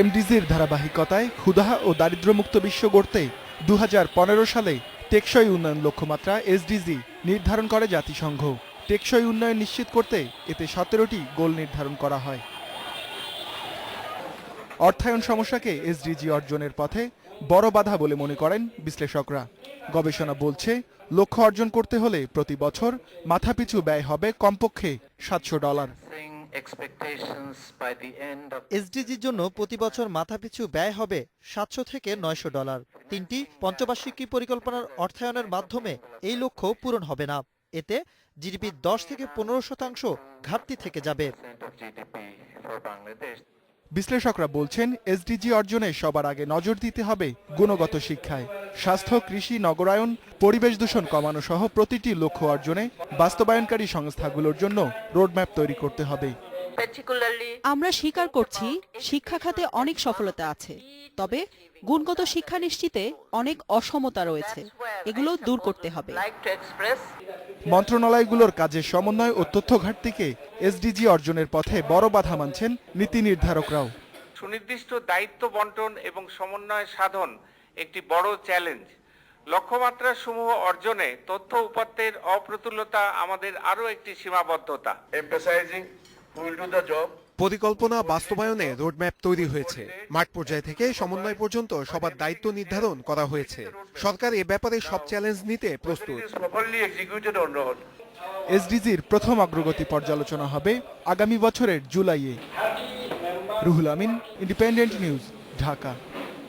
এমডিজির ধারাবাহিকতায় ক্ষুধা ও দারিদ্র্যমুক্ত বিশ্ব গড়তে দু হাজার পনেরো সালে টেকসই উন্নয়ন লক্ষ্যমাত্রা এসডিজি নির্ধারণ করে জাতিসংঘ। টেকসই উন্নয়ন নিশ্চিত করতে এতে সতেরোটি গোল নির্ধারণ করা হয়। অর্থায়ন সমস্যাকে এসডিজি অর্জনের পথে বড় বাধা বলে মনে করেন বিশ্লেষকরা। গবেষণা বলছে, লক্ষ্য অর্জন করতে হলে প্রতি বছর মাথাপিছু ব্যয় হবে কমপক্ষে সাতশো dollar. Setting expectations by the end of এসডিজির জন্য প্রতি বছর মাথাপিছু ব্যয় হবে সাতশো থেকে নয়শো ডলার। তিনটি পঞ্চবার্ষিকী পরিকল্পনার অর্থায়নের মাধ্যমে এই লক্ষ্য পূরণ হবে না। এতে জিডিপি দশ থেকে পনেরো শতাংশ ঘাটতি থেকে যাবে. বিশ্লেষকরা বলছেন এসডিজি অর্জনে সবার আগে নজর দিতে হবে গুণগত শিক্ষায়। স্বাস্থ্য কৃষি নগরায়ন পরিবেশ দূষণ কমানো সহ প্রতিটি লক্ষ্য অর্জনে বাস্তবায়নকারী সংস্থাগুলোর জন্য রোডম্যাপ তৈরি করতে হবে। আমরা স্বীকার করছি শিক্ষা খাতে অনেক সফলতা আছে তবে গুণগত শিক্ষা নিশ্চিতে অনেক অসমতা রয়েছে। এগুলো দূর করতে হবে। মন্ত্রণালয়গুলোর কাজের সমন্বয় ও তথ্য ঘাটতিকে এসডিজি অর্জনের পথে বড় বাধা মানছেন নীতি নির্ধারকরাও। সুনির্দিষ্ট দায়িত্ব বন্টন এবং সমন্বয় সাধন একটি বড় চ্যালেঞ্জ। লক্ষ্যমাত্রা সমূহ অর্জনে তথ্য উপাত্তের অপ্রতুলতা আমাদের আরও একটি সীমাবদ্ধতা। পরিকল্পনা বাস্তবায়নে রোডম্যাপ তৈরি হয়েছে। মাঠ পর্যায় থেকে সমন্বয় পর্যন্ত সবার দায়িত্ব নির্ধারণ করা হয়েছে। সরকার এ ব্যাপারে সব চ্যালেঞ্জ নিতে প্রস্তুত. এসডিজির প্রথম অগ্রগতি পর্যালোচনা হবে আগামী বছরের জুলাইয়ে। Ruhul Amin Independent News Dhaka.